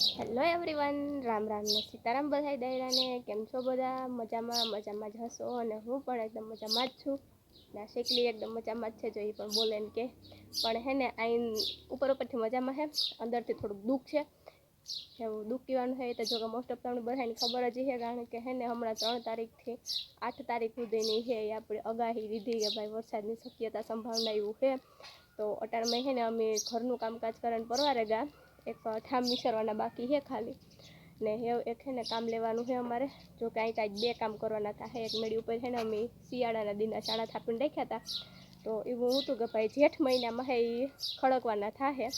Hello everyone Ram Ram ને સીતારામ બધાય દયરાને. કેમ છો બધા? મજામાં મજામાં જ હશો અને હું પણ એકદમ મજામાં જ છું. ના શેકલી એકદમ મજામાં જ છે, જો એ પણ બોલે ને કે. પણ હે ને, આઈન ઉપર ઉપરથી મજામાં હે. અંદરથી થોડુંક દુઃખ છે. એવું દુઃખ કહેવાનું છે તો જો કે મોસ્ટ ઓફ તમને બધાને ખબર જ છે કારણ કે હે ને, હમણાં ત્રણ તારીખથી આઠ તારીખ સુધીની છે એ આપણે આગાહી લીધી કે ભાઈ વરસાદની શક્યતા સંભાવના એવું છે તો અટાણમાં હે ને, અમે ઘરનું કામકાજ કરીને પરવારે ગયા. એક ઠામ વિસરવાના બાકી છે ખાલી. ને હે એક છે ને કામ લેવાનું છે અમારે. જો કાંઈ કાંઈ બે કામ કરવાના થાય એક મેળી ઉપર છે ને અમે શિયાળાના દિનના શાળા થાપીને રાખ્યા હતા. તો એવું હતું કે ભાઈ જેઠ મહિનામાં હે એ ખડકવાના થાય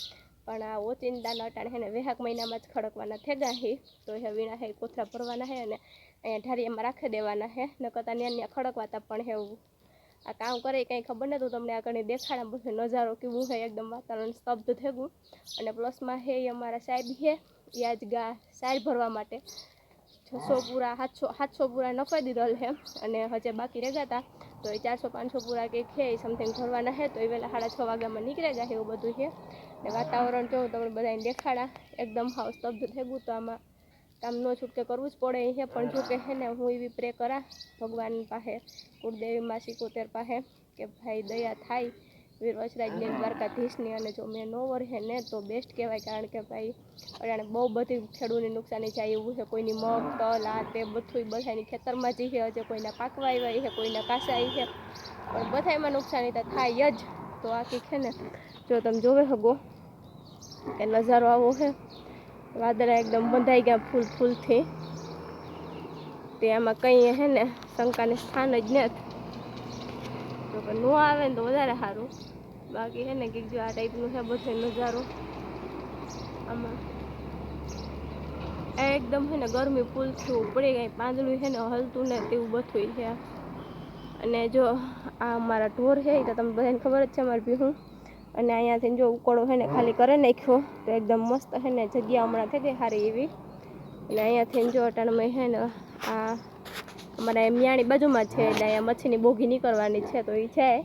પણ આ ઓચિંતાના અટાણે ને વેહાક મહિનામાં જ ખડકવાના થેગા છે તો એ વીણા હે કોથરા ભરવાના છે અને અહીંયા ઢારીયામાં રાખી દેવાના છે નકર ત્યાં ત્યાં ખડકવાતા પણ એવું આ કામ કરે કંઈ ખબર નહોતું તમને આગળ દેખાડા, બધું નજારો કેવું છે, એકદમ વાતાવરણ સ્તબ્ધ થયું અને પ્લસમાં હે અમારા સાહેબ હે એ ગા સાર ભરવા માટે. છસો પૂરા, સાતસો સાતસો પૂરા નફાઈ દીધેલ છે અને હજે બાકી રહેતા હતા. તો એ ચારસો, પાંચસો પૂરા કંઈક છે એ સમથિંગ ભરવાના છે. તો એ વહેલા સાડા છ વાગ્યામાં નીકળી ગયા એવું બધું છે. ને વાતાવરણ જો તમને બધાને દેખાડા. એકદમ હાવ સ્તબ્ધ થઈ ગયું તો આમાં કામ ન છૂટકે કરવું જ પડે છે પણ જો કે છે ને, હું એવી પ્રે કરા ભગવાન પાસે, કુળદેવી માં સિકોતેર પાસે, કે ભાઈ દયા થાય, વીર વચરાજની દ્વારકાધીશની, અને જો મેં નો વરહે ને, તો બેસ્ટ કહેવાય, કારણ કે ભાઈ અટાણે બહુ બધી ખેડૂતની નુકસાની જાય એવું છે, કોઈની મગ, તલ, આ તે બધું બધાની ખેતરમાં જઈ છે હજે કોઈના પાકવા આવ્યા છે, કોઈના કાસા છે, પણ બધામાં નુકસાની તો થાય જ. તો આખી છે ને, જો તમે જોવે હગો, કે નજારો આવો છે વાદળા એકદમ બંધાઈ ગયા ફૂલ ફૂલથી. તે આમાં કંઈ હે ને, શંકાને સ્થાન જ નથી. તો ન આવે ને તો વધારે સારું. બાકી હે ને કે જો આ ટાઈપનું છે બધો નજારો. આમાં એકદમ છે ને ગરમી ફૂલ થયું પડી ગઈ, પાંદડું છે ને હલતું ને તેવું બધું છે. અને જો આ અમારા ઢોર છે તો તમને બધાને ખબર જ છે, અમારી ભીહું. અને અહીંયાથી જો ઉકોળો છે ને, ખાલી કરી નાખ્યો, તો એકદમ મસ્ત છે ને, જગ્યા હમણાં થઈ ગઈ સારી એવી. અને અહીંયાથી જો અટાણમાં છે ને, આ અમારા મિયાણી બાજુમાં છે, એટલે અહીંયા મચ્છીની બોગી નીકળવાની છે, તો એ છે.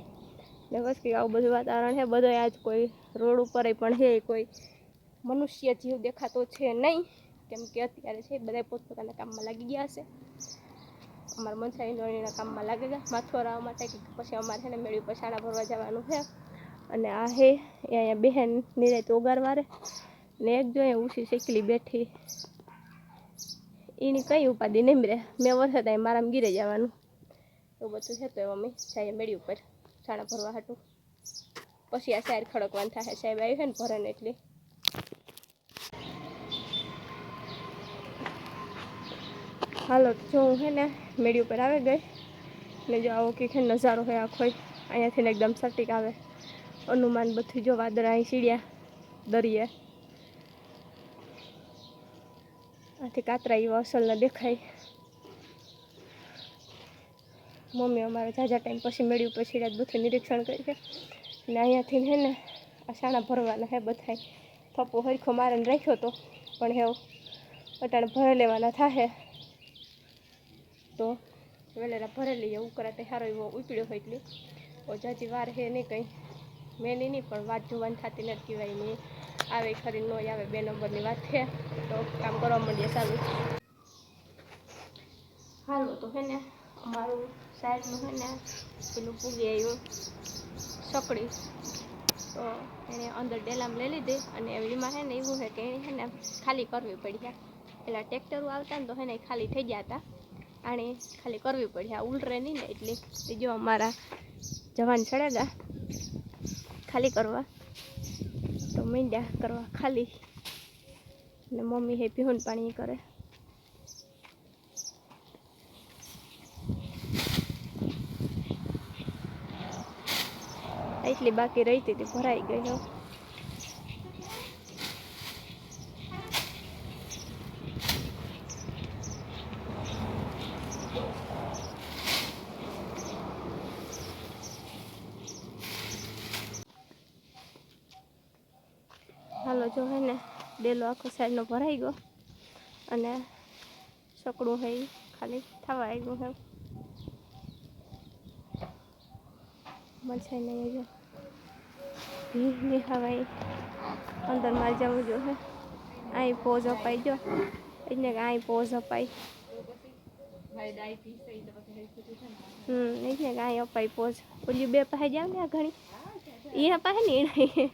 ને બસ કે આવું બધું વાતાવરણ છે બધો આજ કોઈ રોડ ઉપર પણ છે કોઈ મનુષ્ય જીવ દેખાતો છે નહીં. કેમ કે અત્યારે છે બધા પોતપોતાના કામમાં લાગી ગયા છે અમારા મનસાઈ નોણીના કામમાં લાગી ગયા. માથું હરાવવા માટે કે પછી અમારે છે ને મેળવી પછાડા ભરવા જવાનું છે અને આ હે, એ અહીંયા બહેન નિરાય ઓગારવારે ને એક જો ઉછી શેકલી બેઠી. એની કઈ ઉપાધિ નહીં રે. મેં વર્ષે ત્યાં મારામાં ગીરે જવાનું. એવું બધું છે તો અમે સાહેબ મેળી ઉપર શાળા ભરવા હાટું. પછી આ સાહેબ ખડકવાનું થાય સાહેબ આવ્યું છે ને ભરણ એટલે. હાલો, જો હું છે ને મેળી ઉપર આવી ગઈ. ને જો આવો કે નજારો હોય આખો. અહીંયાથી ને એકદમ સટીક આવે. અનુમાન બધું જો વાદળ અહીં સીડ્યા દરિયે. આથી કાતરા એવા અસલના દેખાય. મમ્મી અમારે જાજા ટાઈમ પછી મેળ્યું, પછી રાત બધું નિરીક્ષણ કરી છે. ને અહીંયાથી હે ને આ શાણા ભરવાના હે બધાય. થપ્પો હરખો મારીને રાખ્યો તો, પણ હેવ અટાણે ભરે લેવાના થાય તો વેલેરા ભરેલી કરાતે સારો એવો ઉપડ્યો હોય એટલી. ઓજાજી વાર હે નહીં કંઈ. મેં નહીં પણ વાત જોવાની થતી નથી કહેવાય નહીં આવે ખરી ન આવે, બે નંબરની વાત છે. તો કામ કરવા માંડીએ, સારું. હાલો, તો હે ને, અમારું સાહેબનું હે ને, પેલું પૂગી આવ્યું સકડી. તો એને અંદર ડેલામ લઈ લીધી અને એમાં હે ને, એવું છે કે એને હે ને, ખાલી કરવી પડી પેલા ટ્રેક્ટરો આવતા ને, તો હે ને ખાલી થઈ ગયા હતા. આણે ખાલી કરવી પડી આ ઉલરે નહીં ને, એટલે બીજો અમારા જવાન ચડેગા ખાલી કરવા. તો મીંડ્યા કરવા ખાલી. ને મમ્મી હે પીહુન પાણી કરે. એટલી બાકી રહી હતી ભરાઈ ગઈ હવે હાલો જો હે ને, ડેલો આખો સાઈડનો ભરાઈ ગયો અને સકડું હે ખાલી થવા આવ્યું હે. મરચાઈ નહીં જો નહીં હવાઈ અંદર મારી જવું જો હે. અહીં પોઝ અપાઈ જો. એટલે કે અહીં પોઝ અપાઈ. હમ એટલે કે અહીં અપાઈ પોઝ. ઓલી બે પાસે જાવ ને આ ઘણી. એ પાસે ને એને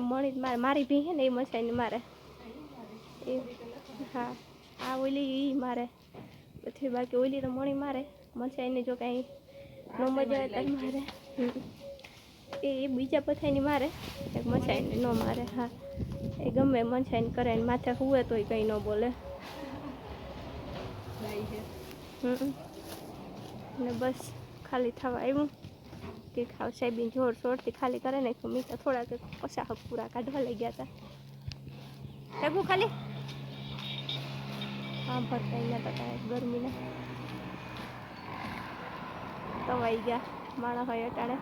મણી મારે મારી ભી હે ને એ મસાઈને મારે. એ હા આ ઓલી એ મારે. પછી બાકી ઓલી તો મણી મારે મસાઈને જો કાંઈ ન મજા આવે તો મારે. એ એ બીજા પથાઈની મારે એક મસાઈને ન મારે હા. એ ગમે મસાઈને કરે ને માથે હુએ તોય કંઈ ન બોલે. હમ. ને બસ ખાલી થવા આવ્યું. કે ખાવ સાહેબીને જોર જોરથી ખાલી કરે ને તો મીઠા થોડાક પસા પૂરા કાઢવા લઈ ગયા હતા ટકું ખાલી? હા ભરતા એના તો કાંઈ ગરમીના. તવાઈ ગયા માણસ હોય અટાણે.